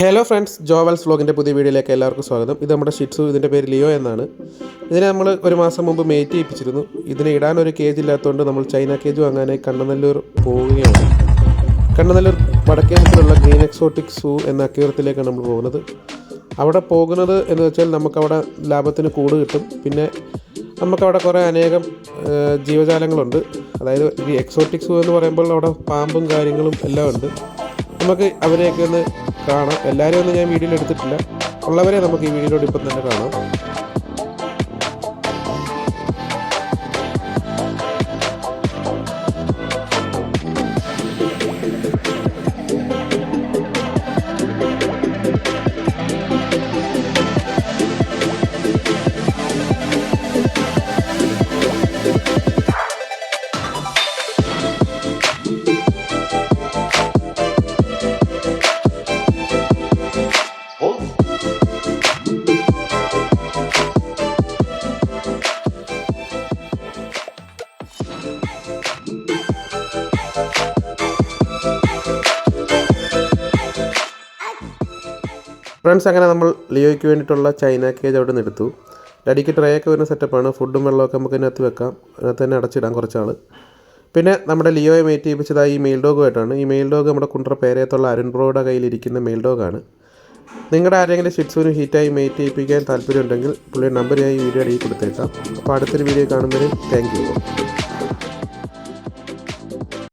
Hello friends ജോവൽസ് വ്ലോഗിന്റെ പുതിയ വീഡിയോയിലേക്ക് എല്ലാവർക്കും സ്വാഗതം. ഇത് നമ്മുടെ ഷിറ്റ്സു ഇതിന്റെ പേര് ലിയോ എന്നാണ്. ഇതിനെ നമ്മൾ ഒരു മാസം മുമ്പ് മേറ്റ് ചെയ്യിപ്പിച്ചിരുന്നു. ഇതിനെ ഇടാൻ ഒരു കേജ് ഇല്ലാത്തതുകൊണ്ട് നമ്മൾ ചൈന കേജ് വാങ്ങാനായി കണ്ണനല്ലൂർ പോവുകയാണ്. കണ്ണനല്ലൂർ വടക്കേ മുക്കിലുള്ള ഗ്രീൻ എക്സോട്ടിക് സൂ എന്ന അക്യൂറത്തിലേക്കാണ് നമ്മൾ പോകുന്നത്. അവിടെ പോകുന്നത് എന്ന് വെച്ചാൽ നമുക്കവിടെ ലാഭത്തിന് കൂട് കിട്ടും. പിന്നെ നമുക്കവിടെ കുറേ അനേകം ജീവജാലങ്ങളുണ്ട്. അതായത് ഈ എക്സോട്ടിക് സൂ എന്ന് പറയുമ്പോൾ അവിടെ പാമ്പും കാര്യങ്ങളും എല്ലാം ഉണ്ട്. നമുക്ക് അവരെയൊക്കെ ഒന്ന് കാണാം. എല്ലാവരെയും ഒന്നും ഞാൻ വീഡിയോയിൽ എടുത്തിട്ടില്ല. ഉള്ളവരെ നമുക്ക് ഈ വീഡിയോയിലൂടെ ഇപ്പം തന്നെ കാണാം. ഫ്രണ്ട്സ് അങ്ങനെ നമ്മൾ ലിയോയ്ക്ക് വേണ്ടിയിട്ടുള്ള ചൈന കേജ് അവിടെ നിന്ന് എടുത്തു ഡടിക്ക് ട്രേ ഒക്കെ വരുന്ന സെറ്റപ്പാണ് ഫുഡും വെള്ളമൊക്കെ നമുക്ക് അതിനകത്ത് വെക്കാം. അതിനകത്ത് തന്നെ അടച്ചിടാം കുറച്ചാൾ പിന്നെ നമ്മുടെ ലിയോയെ മേറ്റ് ചെയ്യിപ്പിച്ചതായി ഈ മെയിൽ ഡോഗുമായിട്ടാണ് ഈ മെയിൽ ഡോഗ് നമ്മുടെ കുണ്ടറ പേരയത്തുള്ള അരുൺ ബ്രോയുടെ കയ്യിലിരിക്കുന്ന മെയിൽ ഡോഗാണ് നിങ്ങളുടെ ആരെങ്കിലും ഷിറ്റ്സുവിന് ഹീറ്റായി മേറ്റ് ചെയ്യിപ്പിക്കാൻ താല്പര്യമുണ്ടെങ്കിൽ പുള്ളിയുടെ നമ്പർ ഞാൻ ഈ വീഡിയോ അടിയിൽ കൊടുത്തേക്കാം. അപ്പോൾ അടുത്തൊരു വീഡിയോ കാണുമ്പോൾ താങ്ക് യു